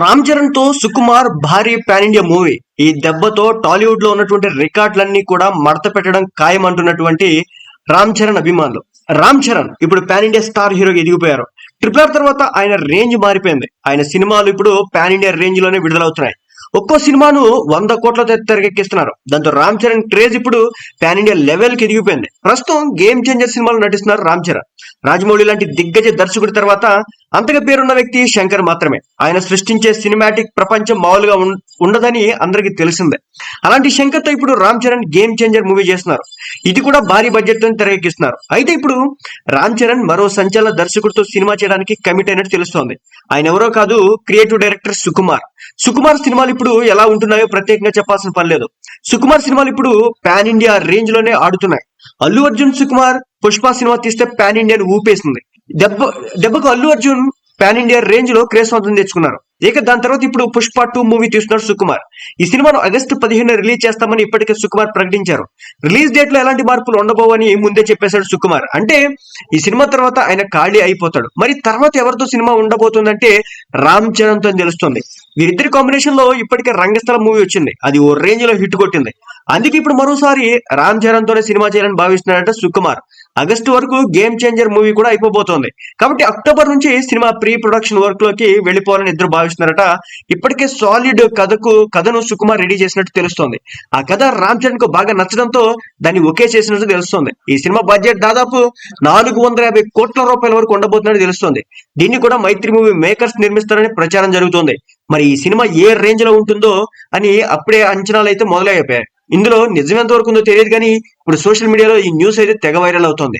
రామ్ చరణ్తో సుకుమార్ భారీ pan India movie. ఈ దెబ్బతో టాలీవుడ్లో ఉన్నటువంటి రికార్డులన్నీ కూడా మడత పెట్టడం ఖాయం అంటున్నటువంటి రామ్ చరణ్ అభిమానులు. రామ్ చరణ్ ఇప్పుడు పాన్ ఇండియా స్టార్ హీరోగా ఎదిగిపోయారు. ట్రిపుల్ ఆర్ తర్వాత ఆయన రేంజ్ మారిపోయింది. ఆయన సినిమాలు ఇప్పుడు పాన్ ఇండియా రేంజ్లోనే విడుదలవుతున్నాయి. ఒక్కో సినిమాను వంద కోట్లతో తెరకెక్కిస్తున్నారు. దాంతో రామ్ చరణ్ క్రేజ్ ఇప్పుడు పాన్ ఇండియా లెవెల్కి ఎదిగిపోయింది. ప్రస్తుతం గేమ్ చేంజర్ సినిమాలు నటిస్తున్నారు రామ్ చరణ్. రాజమౌళి లాంటి దిగ్గజ దర్శకుడి తర్వాత అంతగా పేరున్న వ్యక్తి శంకర్ మాత్రమే. ఆయన సృష్టించే సినిమాటిక్ ప్రపంచం మామూలుగా ఉండదని అందరికీ తెలిసిందే. అలాంటి శంకర్తో ఇప్పుడు Ram Charan game changer movie చేస్తున్నారు. ఇది కూడా భారీ బడ్జెట్తో తెరకెక్కిస్తున్నారు. అయితే ఇప్పుడు రామ్ చరణ్ మరో సంచలన దర్శకుడితో సినిమా చేయడానికి కమిట్ అయినట్టు తెలుస్తోంది. ఆయన ఎవరో కాదు క్రియేటివ్ డైరెక్టర్ సుకుమార్. సుకుమార్ సినిమాలు ఇప్పుడు ఎలా ఉంటున్నాయో ప్రత్యేకంగా చెప్పాల్సిన పని లేదు. సుకుమార్ సినిమాలు ఇప్పుడు పాన్ ఇండియా రేంజ్లోనే ఆడుతున్నాయి. అల్లు అర్జున్ సుకుమార్ పుష్ప సినిమా తీస్తే పాన్ ఇండియాని ఊపేసింది. దెబ్బ దెబ్బకు అల్లు అర్జున్ పాన్ ఇండియా రేంజ్లో క్రేజ్ సొంతం తెచ్చుకున్నారు. ఇక దాని తర్వాత ఇప్పుడు పుష్ప టూ మూవీ తీస్తున్నాడు సుకుమార్. ఈ సినిమాను ఆగస్టు పదిహేను రిలీజ్ చేస్తామని ఇప్పటికే సుకుమార్ ప్రకటించారు. రిలీజ్ డేట్లో ఎలాంటి మార్పులు ఉండబోవని ముందే చెప్పేశాడు సుకుమార్. అంటే ఈ సినిమా తర్వాత ఆయన ఖాళీ అయిపోతాడు. మరి తర్వాత ఎవరితో సినిమా ఉండబోతుందంటే రామ్ చరణ్తో తెలుస్తుంది. వీరిద్దరి కాంబినేషన్లో ఇప్పటికే రంగస్థలం మూవీ వచ్చింది. అది ఓ రేంజ్లో హిట్ కొట్టింది. అందుకే ఇప్పుడు మరోసారి రామ్ చరణ్ తోనే సినిమా చేయాలని భావిస్తున్నాడట సుకుమార్. ఆగస్టు వరకు గేమ్ చేంజర్ మూవీ కూడా అయిపోబోతోంది. కాబట్టి అక్టోబర్ నుంచి సినిమా ప్రీ ప్రొడక్షన్ వర్క్లోకి వెళ్ళిపోవాలని ఇద్దరు చేస్తున్నారట. ఇప్పటికే సాలిడ్ కథకు కథను సుకుమార్ రెడీ చేసినట్టు తెలుస్తోంది. ఆ కథ రామ్ చరణ్కు బాగా నచ్చడంతో దాన్ని ఒకే చేసినట్టు తెలుస్తోంది. ఈ సినిమా బడ్జెట్ దాదాపు నాలుగు వందల యాభై కోట్ల రూపాయల వరకు ఉండబోతున్నట్టు తెలుస్తోంది. దీన్ని కూడా మైత్రి మూవీ మేకర్స్ నిర్మిస్తారని ప్రచారం జరుగుతోంది. మరి ఈ సినిమా ఏ రేంజ్లో ఉంటుందో అని అప్పుడే అంచనాలు అయితే మొదలైపోయాయి. ఇందులో నిజమెంత ఎంత వరకు ఉందో తెలియదు కానీ ఇప్పుడు సోషల్ మీడియాలో ఈ న్యూస్ అయితే తెగ వైరల్ అవుతోంది.